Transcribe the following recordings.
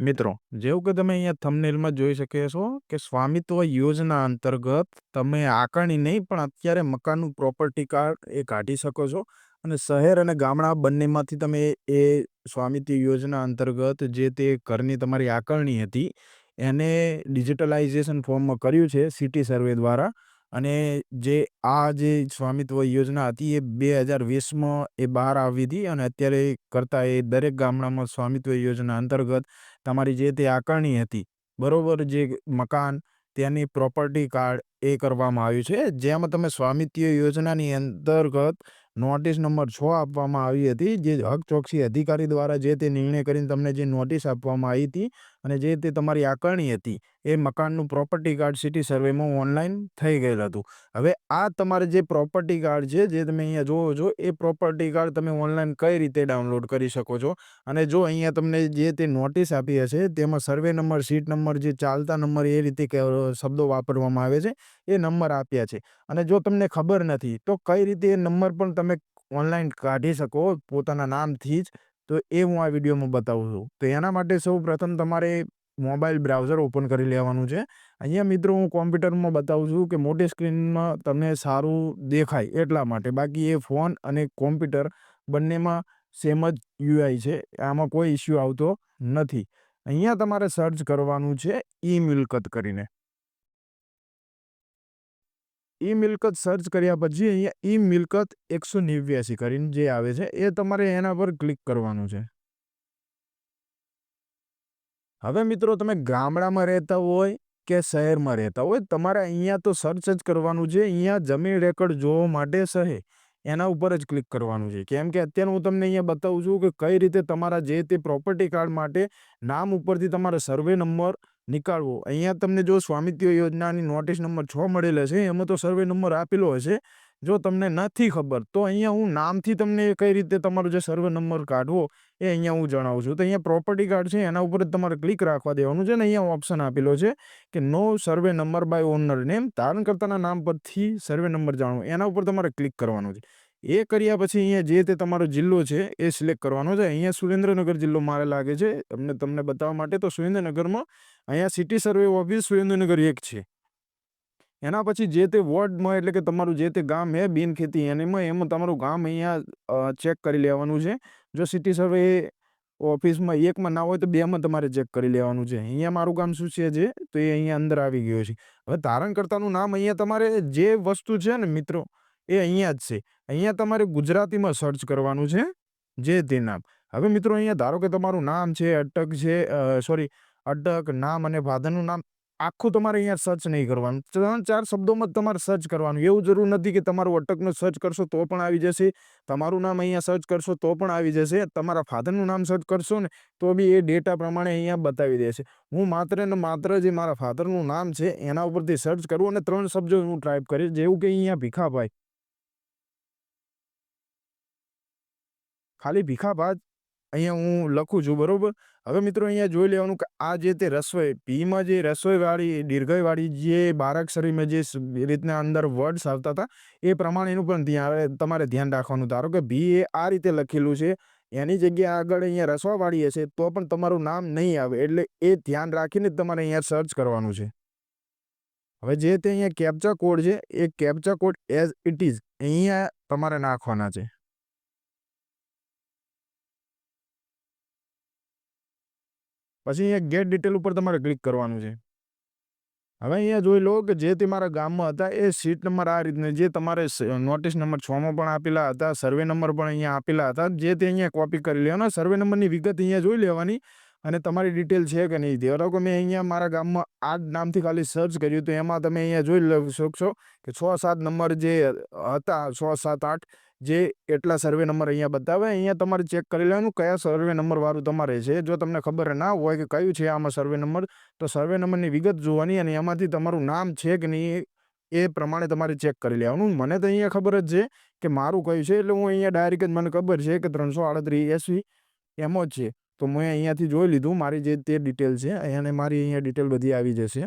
મિત્રો, જેવું કે તમે અહીંયા થંબનેલમાં જોઈ શકો છો કે સ્વામિત્વ યોજના અંતર્ગત તમે આકારણી નહીં પણ અત્યારે મકાનનું પ્રોપર્ટી કાર્ડ એ કાઢી શકો છો. અને શહેર અને ગામડા બંનેમાંથી તમે એ સ્વામિત્વ યોજના અંતર્ગત જે તે ઘરની તમારી આકારણી હતી એને ડિજિટલાઇઝેશન ફોર્મમાં કર્યું છે સિટી સર્વે દ્વારા. અને જે આ જે સ્વામિત્વ યોજના હતી એ બે હજાર વીસમાં એ બહાર આવી હતી અને અત્યારે કરતા એ દરેક ગામડામાં સ્વામિત્વ યોજના અંતર્ગત તમારી જે તે આકારણી હતી, બરોબર જે મકાન, તેની પ્રોપર્ટી કાર્ડ એ કરવામાં આવ્યું છે. જેમાં તમે સ્વામિત્વ યોજનાની અંતર્ગત નોટિસ નંબર છ આપવામાં આવી હતી, જે હક ચોકસી અધિકારી દ્વારા જે તે નિર્ણય કરીને તમને જે નોટિસ આપવામાં આવી હતી અને જે તે તમારી આકારણી હતી, એ મકાનનું પ્રોપર્ટી કાર્ડ સિટી સર્વેમાં ઓનલાઈન થઈ ગયેલ હતું. હવે આ તમારે જે પ્રોપર્ટી કાર્ડ છે, જે તમે અહીંયા જોવો છો, એ પ્રોપર્ટી કાર્ડ તમે ઓનલાઈન કઈ રીતે ડાઉનલોડ કરી શકો છો? અને જો અહીંયા તમને જે તે નોટિસ આપી હશે, તેમાં સર્વે નંબર સીટ નંબર જે ચાલતા નંબર એ રીતે શબ્દો વાપરવામાં આવે છે, એ નંબર આપ્યા છે. અને જો તમને ખબર નથી, તો કઈ રીતે એ નંબર પણ તમે ઓનલાઈન કાઢી શકો, પોતાના નામથી જ તો એ હું આ વિડીયોમાં બતાવું છું. તો એના માટે સૌ પ્રથમ તમારે મોબાઈલ બ્રાઉઝર ઓપન કરી લેવાનું છે. અહીંયા મિત્રો હું કોમ્પ્યુટરમાં બતાવું છું કે મોટી સ્ક્રીનમાં તમને સારું દેખાય એટલા માટે. બાકી એ ફોન અને કોમ્પ્યુટર બંનેમાં સેમ જ યુઆઈ છે. આમાં કોઈ ઇસ્યુ આવતો નથી. અહીંયા તમારે સર્ચ કરવાનું છે ઈ મિલકત કરીને. ઈ મિલકત સર્ચ કર્યા પછી અહીંયા ઈ મિલકત એકસો નેવ્યાસી કરીને જે આવે છે, એ તમારે એના પર ક્લિક કરવાનું છે. હવે મિત્રો, તમે ગામડામાં રહેતા હોય કે શહેરમાં રહેતા હોય, તમારે અહીંયા તો સર્ચ જ કરવાનું છે. અહીંયા જમીન રેકર્ડ જોવા માટે સહે, એના ઉપર જ ક્લિક કરવાનું છે. કેમ કે અત્યારે હું તમને અહીંયા બતાવું છું કે કઈ રીતે તમારા જે તે પ્રોપર્ટી કાર્ડ માટે નામ ઉપરથી તમારે સર્વે નંબર નીકાળવો. અહીંયા તમને જો સ્વામિત્વ યોજનાની નોટિસ નંબર છ મળેલો છે, એમાં તો સર્વે નંબર આપેલો હશે. જો તમને નથી ખબર, તો અહીંયા હું નામથી તમને કઈ રીતે તમારો જે સર્વે નંબર કાઢવો એ અહીંયા હું જણાવું છું. તો અહીંયા પ્રોપર્ટી કાર્ડ છે, એના ઉપર જ તમારે ક્લિક રાખવા દેવાનું છે ને અહીંયા ઓપ્શન આપેલો છે કે નો survey number by owner name તારણકર્તાના નામ પરથી સર્વે નંબર જાણવો, એના ઉપર તમારે ક્લિક કરવાનું છે. એ કર્યા પછી અહીંયા જે તે તમારો જિલ્લો છે, એ સિલેક્ટ કરવાનો છે. અહીંયા સુરેન્દ્રનગર જિલ્લો મારે લાગે છે. તમને તમને બતાવવા માટે તો સુરેન્દ્રનગરમાં અહીંયા સિટી સર્વે ઓફિસ સુરેન્દ્રનગર એક છે. એના પછી જે તે વોર્ડમાં એટલે કે તમારું જે તે ગામ હે બિન ખેતી એનીમાં એમાં તમારું ગામ અહીંયા ચેક કરી લેવાનું છે. જો સિટી સર્વે ઓફિસમાં એકમાં ના હોય તો બેમાં તમારે ચેક કરી લેવાનું છે. અહીંયા મારું ગામ શું છે જે, તો એ અહીંયા અંદર આવી ગયો છે. હવે ધારણકર્તાનું નામ અહીંયા તમારે જે વસ્તુ છે ને મિત્રો એ અહીંયા જ છે. અહીંયા તમારે ગુજરાતીમાં સર્ચ કરવાનું છે. જે તે નામ. હવે મિત્રો અહીંયા ધારો કે તમારું નામ છે, અટક છે સોરી અટક, નામ અને ફાધરનું નામ, આખું તમારે અહીંયા સર્ચ નહીં કરવાનું. ત્રણ, ચાર શબ્દોમાં તમારે સર્ચ કરવાનું. એવું જરૂર નથી કે તમારું અટકનું સર્ચ કરશો તો પણ આવી જશે. તમારું નામ અહીંયા સર્ચ કરશો તો પણ આવી જશે. તમારા ફાધરનું નામ સર્ચ કરશો ને તો બી એ ડેટા પ્રમાણે અહીંયા બતાવી દેશે. હું માત્ર ને માત્ર જે મારા ફાધરનું નામ છે એના ઉપરથી સર્ચ કરું અને ત્રણ શબ્દો હું ટાઈપ કરીશ. જેવું કે અહીંયા ભીખાભાઈ. ખાલી ભીખાભાઈ અહીંયા હું લખું છું, બરાબર? હવે મિત્રો અહીંયા જોઈ લેવાનું કે આ જે તે રસોઈ પીમાં જે રસોઈવાળી દીર્ઘઈવાળી જે બારાક્ષરીમાં જે રીતના અંદર વર્ડ્સ આવતા હતા, એ પ્રમાણેનું પણ ધ્યાન તમારે ધ્યાન રાખવાનું. ધારો કે ભી એ આ રીતે લખેલું છે, એની જગ્યાએ આગળ અહીંયા રસવાવાળી હશે, તો પણ તમારું નામ નહીં આવે, એટલે એ ધ્યાન રાખીને જ તમારે અહીંયા સર્ચ કરવાનું છે. હવે જે તે અહીંયા કેપ્ચા કોડ છે, એ captcha code as it is અહીંયા તમારે નાખવાના છે. પછી અહીંયા ગેટ ડિટેલ ઉપર તમારે ક્લિક કરવાનું છે. હવે અહીંયા જોઈ લો કે જે તે મારા ગામમાં હતા, એ સીટ નંબર આ રીતના, જે તમારે નોટિસ નંબર છમાં પણ આપેલા હતા સર્વે નંબર પણ અહીંયા આપેલા હતા, જે તે અહીંયા કોપી કરી લેવાના સર્વે નંબરની વિગત અહીંયા જોઈ લેવાની અને તમારી ડિટેલ છે કે નહીં. ધારો કે મેં અહીંયા મારા ગામમાં આ નામથી ખાલી સર્ચ કર્યું, તો એમાં તમે અહીંયા જોઈ શકશો કે છ સાત નંબર જે હતા, છ સાત આઠ જે એટલા સર્વે નંબર અહીંયા બતાવે, અહીંયા તમારે ચેક કરી લેવાનું કયા સર્વે નંબર વાળું તમારે છે. જો તમને ખબર ના હોય કે કયું છે આમાં સર્વે નંબર તો સર્વે નંબરની વિગત જોવાની અને એમાંથી તમારું નામ છે કે નહીં એ પ્રમાણે તમારે ચેક કરી લેવાનું. મને તો અહીંયા ખબર જ છે કે મારું કયું છે, એટલે હું અહીંયા ડાયરેક્ટ જ મને ખબર છે કે ત્રણસો આડત્રીસ એસવી એમ જ છે. તો મેં અહીંયાથી જોઈ લીધું, મારી જે તે ડિટેલ છે અને મારી અહીંયા ડિટેલ બધી આવી જશે.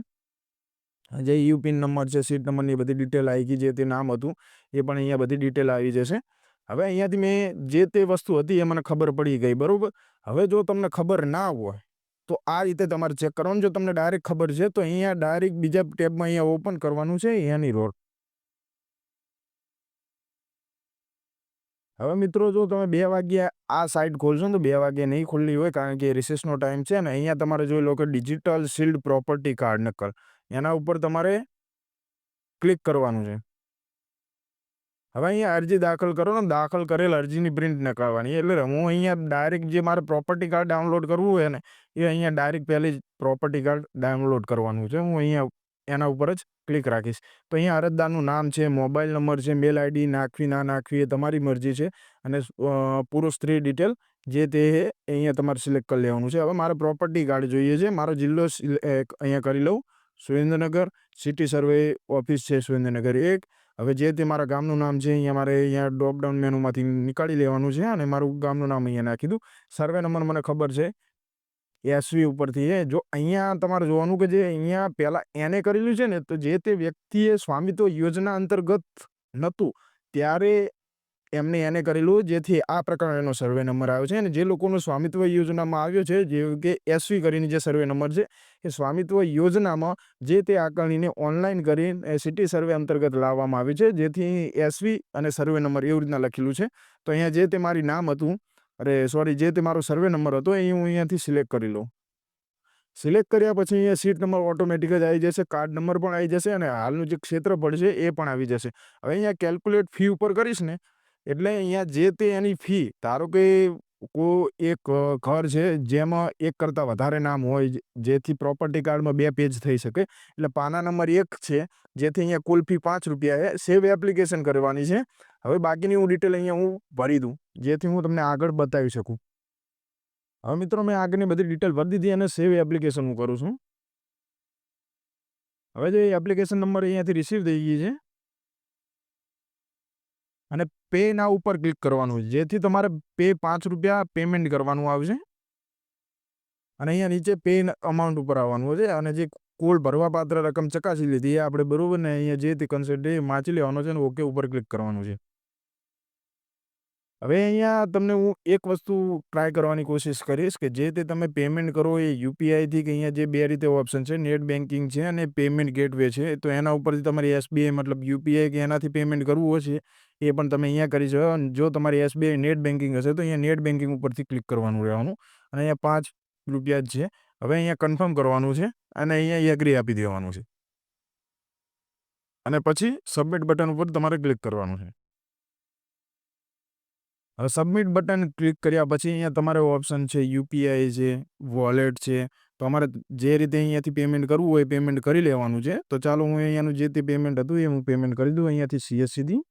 જે યુપીન નંબર છે, સીટ નંબરની બધી ડિટેલ આવી ગઈ, જે તે નામ હતું, એ પણ અહીંયા બધી ડિટેલ આવી જશે. હવે અહીંયાથી મેં જે તે વસ્તુ હતી એ મને ખબર પડી ગઈ, બરાબર? હવે જો તમને ખબર ના હોય, તો આ રીતે તમારે ચેક કરવાનું. જો તમને ડાયરેક્ટ ખબર છે, તો અહીંયા ડાયરેક્ટ બીજા ટેબમાં અહીંયા ઓપન કરવાનું છે, અહીંયાની રોડ હવે મિત્રો, જો તમે બે વાગ્યા આ સાઇટ ખોલશો ને, તો બે વાગે નહીં ખુલ્લી હોય, કારણ કે રિસેસનો ટાઈમ છે ને, અહીંયા તમારે જોઈ લો કે ડિજિટલ શિલ્ડ પ્રોપર્ટી કાર્ડ નકલ. એના ઉપર તમારે ક્લિક કરવાનું છે. હવે અહીંયા અરજી દાખલ કરો ને, દાખલ કરેલ અરજીની પ્રિન્ટ નીકળવાની. એટલે હું અહીંયા ડાયરેક્ટ જે મારે પ્રોપર્ટી કાર્ડ ડાઉનલોડ કરવું હોય ને, એ અહીંયા ડાયરેક્ટ પહેલી જ પ્રોપર્ટી કાર્ડ ડાઉનલોડ કરવાનું છે. હું અહીંયા એના ઉપર જ ક્લિક રાખીશ. તો અહીંયા અરજદારનું નામ છે, મોબાઈલ નંબર છે મેલ આઈડી નાખવી, ના નાખવી એ તમારી મરજી છે. અને પૂરો સ્ત્રી ડિટેલ જે તે અહીંયા તમારે સિલેક્ટ કરી લેવાનું છે. હવે મારે પ્રોપર્ટી કાર્ડ જોઈએ છે. મારો જિલ્લો અહીંયા કરી લઉં. સુરેન્દ્રનગર, સિટી સર્વે ઓફિસ છે સુરેન્દ્રનગર એક. હવે જે તે મારા ગામનું નામ છે, અહીંયા મારે અહીંયા ડ્રોપડાઉન મેનુમાંથી નીકાળી લેવાનું છે અને મારું ગામનું નામ અહીંયા નાખી દઉં. સર્વે નંબર મને ખબર છે. એસવી ઉપરથી છે જો અહીંયા તમારે જોવાનું કે જે અહીંયા પહેલાં એને કરેલું છે ને, તો જે તે વ્યક્તિએ સ્વામિત્વ યોજના અંતર્ગત નહોતું, ત્યારે એમને એને કરેલું, જેથી આ પ્રકારનો સર્વે નંબર આવ્યો છે. અને જે લોકોનો સ્વામિત્વ યોજનામાં આવ્યો છે, જે કે એસવી કરીને જે સર્વે નંબર છે, એ સ્વામિત્વ યોજનામાં જે તે આકારણીને ઓનલાઈન કરીને સિટી સર્વે અંતર્ગત લાવવામાં આવ્યું છે, જેથી એસવી અને સર્વે નંબર એવી રીતના લખેલું છે. તો અહીંયા જે તે મારી નામ હતું, અરે સોરી જે તે મારો સર્વે નંબર હતો, એ હું અહીંયાથી સિલેક્ટ કરી લઉં. સિલેક્ટ કર્યા પછી અહીંયા સીટ નંબર ઓટોમેટિક જ આવી જશે કાર્ડ નંબર પણ આવી જશે, અને હાલનું જે ક્ષેત્રફળ છે, એ પણ આવી જશે. હવે અહીંયા કેલ્ક્યુલેટ ફી ઉપર કરીશ ને એટલે અહીંયા જે તે એની ફી, ધારો કે કોઈ એક ઘર છે જેમાં એક કરતાં વધારે નામ હોય જેથી પ્રોપર્ટી કાર્ડમાં બે પેજ થઈ શકે, એટલે પાના નંબર એક છે, જેથી અહીંયા કુલ ફી પાંચ રૂપિયા છે, સેવ એપ્લિકેશન કરવાની છે. હવે બાકીની હું ડિટેલ અહીંયા હું ભરી દઉં, જેથી હું તમને આગળ બતાવી શકું. હવે મિત્રો મેં આગળની બધી ડિટેલ ભરી દીધી અને સેવ એપ્લિકેશન હું કરું છું. હવે જે એપ્લિકેશન નંબર અહીંયાથી રિસીવ થઈ ગઈ છે. અને પે ના ઉપર ક્લિક કરવાનું છે જેથી તમારે પે પાંચ રૂપિયા પેમેન્ટ કરવાનું આવશે. અને અહીંયા નીચે પે અમાઉન્ટ ઉપર આવવાનું છે. અને જે કુલ ભરવાપાત્ર રકમ ચકાસી લીધી એ આપણે બરાબર ને અહીંયા જે તે કન્સેપ્ટ એ વાંચી લેવાનો છે અને ઓકે ઉપર ક્લિક કરવાનું છે. હવે અહીંયા તમને હું એક વસ્તુ ટ્રાય કરવાની કોશિશ કરીશ કે જે તે તમે પેમેન્ટ કરો એ યુપીઆઈથી કે અહીંયા જે બે રીતે ઓપ્શન છે નેટ બેન્કિંગ છે અને પેમેન્ટ ગેટવે છે, તો એના ઉપરથી તમારે એસબીઆઈ મતલબ યુપીઆઈ કે એનાથી પેમેન્ટ કરવું હશે, એ પણ તમે અહીંયા કરી શકો. જો તમારી એસબીઆઈ નેટ બેન્કિંગ હશે, તો અહીંયા નેટ બેન્કિંગ ઉપરથી ક્લિક કરવાનું રહેવાનું. અને અહીંયા પાંચ રૂપિયા જ છે. હવે અહીંયા કન્ફર્મ કરવાનું છે અને અહીંયા એગ્રી આપી દેવાનું છે. અને પછી સબમિટ બટન ઉપર તમારે ક્લિક કરવાનું છે. હવે સબમિટ બટન ક્લિક કર્યા પછી અહીંયા તમારે ઓપ્શન છે યુપીઆઈ છે વોલેટ છે. તો અમારે જે રીતે અહીંયાથી પેમેન્ટ કરવું હોય પેમેન્ટ કરી લેવાનું છે. તો ચાલો હું અહીંયાનું જે તે પેમેન્ટ હતું એ હું પેમેન્ટ કરી દઉં અહીંયાથી સીએસસીથી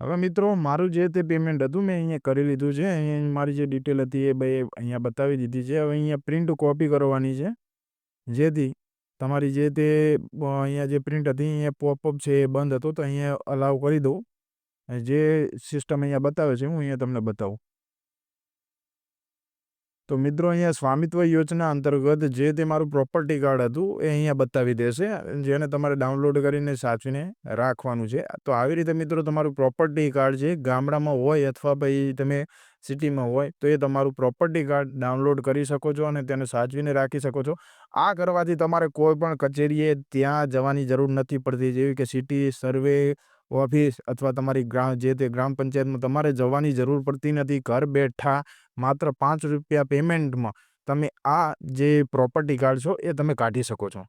હવે મિત્રો, મારું જે તે પેમેન્ટ હતું મેં અહીંયા કરી લીધું છે. અહીંયા મારી જે ડિટેલ હતી એ ભાઈ અહીંયા બતાવી દીધી છે. હવે અહીંયા પ્રિન્ટ કોપી કરવાની છે. જેથી તમારી જે તે અહીંયા જે પ્રિન્ટ હતી, અહીંયા પોપઅપ છે એ બંધ હતો, તો અહીંયા અલાઉ કરી દઉં. જે સિસ્ટમ અહીંયા બતાવે છે, હું અહીંયા તમને બતાવું. તો મિત્રો અહીંયા સ્વામિત્વ યોજના અંતર્ગત જે તે મારું પ્રોપર્ટી કાર્ડ હતું, એ અહીંયા બતાવી દેશે, જેને તમારે ડાઉનલોડ કરીને સાચવીને રાખવાનું છે. તો આવી રીતે મિત્રો તમારું પ્રોપર્ટી કાર્ડ જે ગામડામાં હોય અથવા ભાઈ તમે સિટીમાં હોય, તો એ તમારું પ્રોપર્ટી કાર્ડ ડાઉનલોડ કરી શકો છો અને તેને સાચવીને રાખી શકો છો. આ કરવાથી તમારે કોઈ પણ કચેરીએ ત્યાં જવાની જરૂર નથી પડતી, જેવી કે સિટી સર્વે ઓફિસ અથવા તમારી ગ્રામ, જે તે ગ્રામ પંચાયતમાં તમારે જવાની જરૂર પડતી નથી. ઘર બેઠા માત્ર પાંચ રૂપિયા પેમેન્ટમાં તમે આ જે પ્રોપર્ટી કાર્ડ છો એ તમે કાઢી શકો છો.